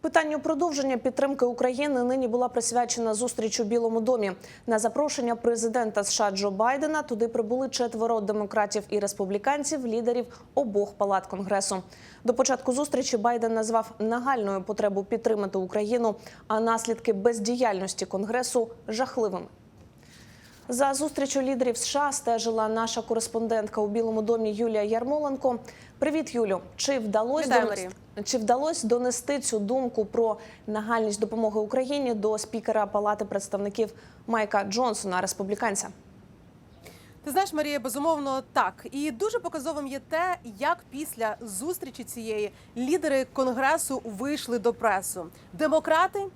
Питанню продовження підтримки України нині була присвячена зустріч у Білому домі. На запрошення президента США Джо Байдена туди прибули четверо демократів і республіканців, лідерів обох палат конгресу. До початку зустрічі Байден назвав нагальною потребу підтримати Україну, а наслідки бездіяльності конгресу жахливими. За зустрічю лідерів США стежила наша кореспондентка у Білому домі Юлія Ярмоленко. Привіт, Юлю. Чи вдалося. Чи вдалося донести цю думку про нагальність допомоги Україні до спікера Палати представників Майка Джонсона, республіканця? Ти знаєш, Марія, безумовно так. І дуже показовим є те, як після зустрічі цієї лідери конгресу вийшли до пресу. Демократи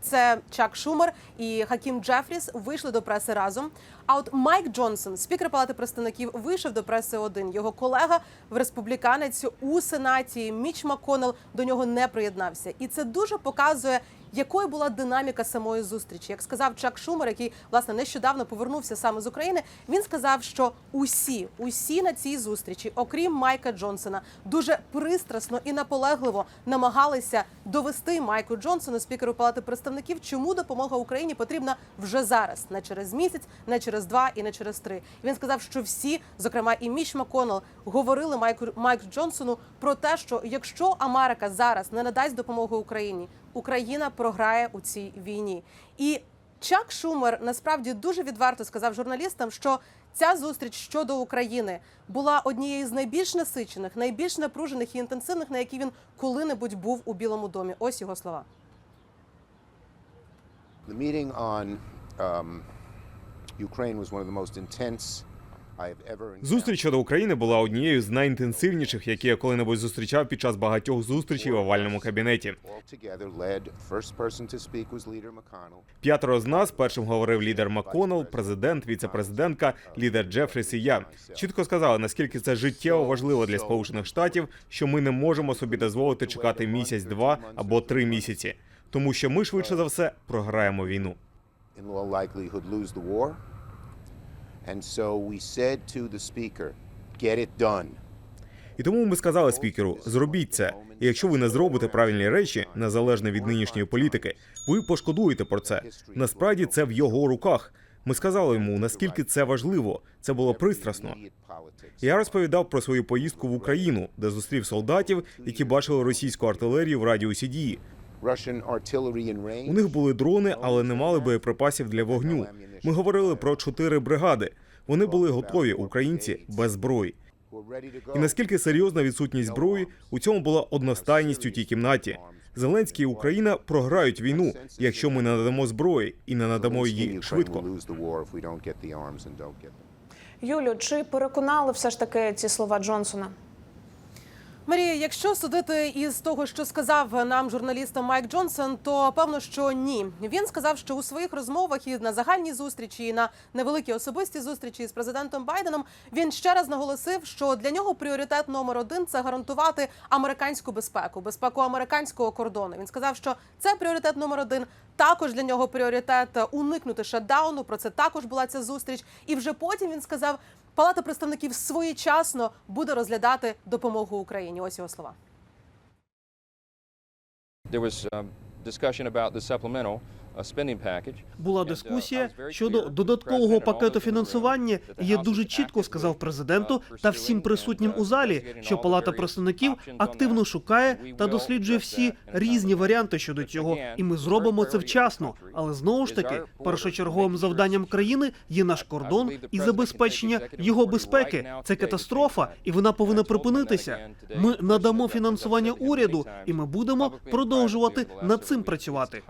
це Чак Шумер і Хакім Джефріс вийшли до преси разом. А от Майк Джонсон, спікер Палати представників, вийшов до преси один. Його колега в республіканець у сенаті Міч Маконел до нього не приєднався, і це дуже показує. Якою була динаміка самої зустрічі? Як сказав Чак Шумер, який власне нещодавно повернувся саме з України, він сказав, що усі, усі на цій зустрічі, окрім Майка Джонсона, дуже пристрасно і наполегливо намагалися довести Майку Джонсону, спікеру Палати представників, чому допомога Україні потрібна вже зараз, не через місяць, не через два і не через три. І він сказав, що всі, зокрема і Міч Маконел, говорили Майку Майку Джонсону про те, що якщо Америка зараз не надасть допомогу Україні, Україна програє у цій війні. І Чак Шумер насправді дуже відверто сказав журналістам, що ця зустріч щодо України була однією з найбільш насичених, найбільш напружених і інтенсивних, на які він коли-небудь був у Білому домі. Ось його слова. The meeting on um, Зустріч щодо України була однією з найінтенсивніших, які я коли-небудь зустрічав під час багатьох зустрічей в овальному кабінеті. П'ятеро з нас першим говорив лідер Макконнелл, президент, віце-президентка, лідер Джефріс і я. Чітко сказали, наскільки це життєво важливо для Сполучених Штатів, що ми не можемо собі дозволити чекати місяць, два або три місяці, тому що ми швидше за все програємо війну. And so we said to the speaker, get it done. І тому ми сказали спікеру: зробіть це. І якщо ви не зробите правильні речі, незалежно від нинішньої політики, ви пошкодуєте про це. Насправді це в його руках. Ми сказали йому, наскільки це важливо. Це було пристрасно. Я розповідав про свою поїздку в Україну, де зустрів солдатів, які бачили російську артилерію в радіусі дії. Russian artillery. У них були дрони, але не мали боєприпасів для вогню. Ми говорили про чотири бригади. Вони були готові, українці без зброї. І наскільки серйозна відсутність зброї у цьому була одностайність у тій кімнаті. Зеленський і Україна програють війну, якщо ми не надамо зброї і не надамо її швидко. Юлю, чи переконали все ж таки ці слова Джонсона? Марія, якщо судити із того, що сказав нам журналістам Майк Джонсон, то певно, що ні. Він сказав, що у своїх розмовах і на загальній зустрічі, і на невеликій особистій зустрічі з президентом Байденом він ще раз наголосив, що для нього пріоритет номер один це гарантувати американську безпеку, безпеку американського кордону. Він сказав, що це пріоритет номер один. Також для нього пріоритет уникнути шатдауну. Про це також була ця зустріч. І вже потім він сказав, Палата представників своєчасно буде розглядати допомогу Україні. Ось його слова. There was um, discussion about the supplemental. Була uh, дискусія щодо додаткового пакету фінансування. І я дуже чітко сказав uh, президенту та всім присутнім у uh, залі, що Палата представників активно шукає та досліджує всі різні варіанти щодо цього, і ми зробимо це вчасно. Але знову ж таки, першочерговим завданням країни є наш кордон і забезпечення його безпеки. Це катастрофа, і вона повинна припинитися. Ми надамо фінансування уряду, і ми будемо продовжувати над цим працювати.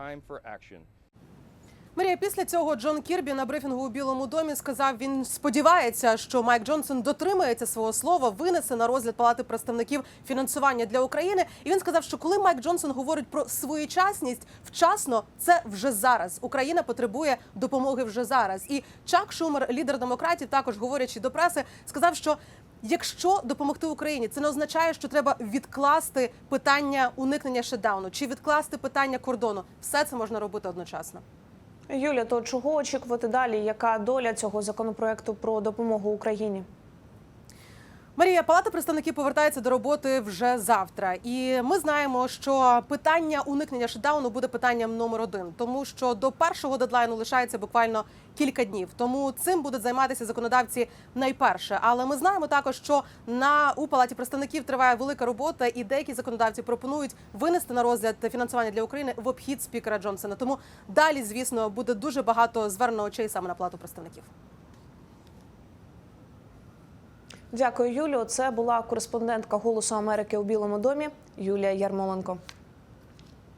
Марія, після цього Джон Кірбі на брифінгу у Білому домі сказав, він сподівається, що Майк Джонсон дотримається свого слова, винесе на розгляд Палати представників фінансування для України. І він сказав, що коли Майк Джонсон говорить про своєчасність, вчасно це вже зараз. Україна потребує допомоги вже зараз. І Чак Шумер, лідер демократів, також говорячи до преси, сказав, що. Якщо допомогти Україні, це не означає, що треба відкласти питання уникнення шедауну чи відкласти питання кордону. Все це можна робити одночасно. Юля, то чого очікувати далі? Яка доля цього законопроекту про допомогу Україні? Марія, Палата представників повертається до роботи вже завтра, і ми знаємо, що питання уникнення шатдауну буде питанням номер один, тому що до першого дедлайну лишається буквально кілька днів. Тому цим будуть займатися законодавці найперше. Але ми знаємо також, що на у палаті представників триває велика робота, і деякі законодавці пропонують винести на розгляд фінансування для України в обхід спікера Джонсона. Тому далі, звісно, буде дуже багато звернено очей саме на палату представників. Дякую, Юлію. Це була кореспондентка Голосу Америки у Білому домі Юлія Ярмоленко.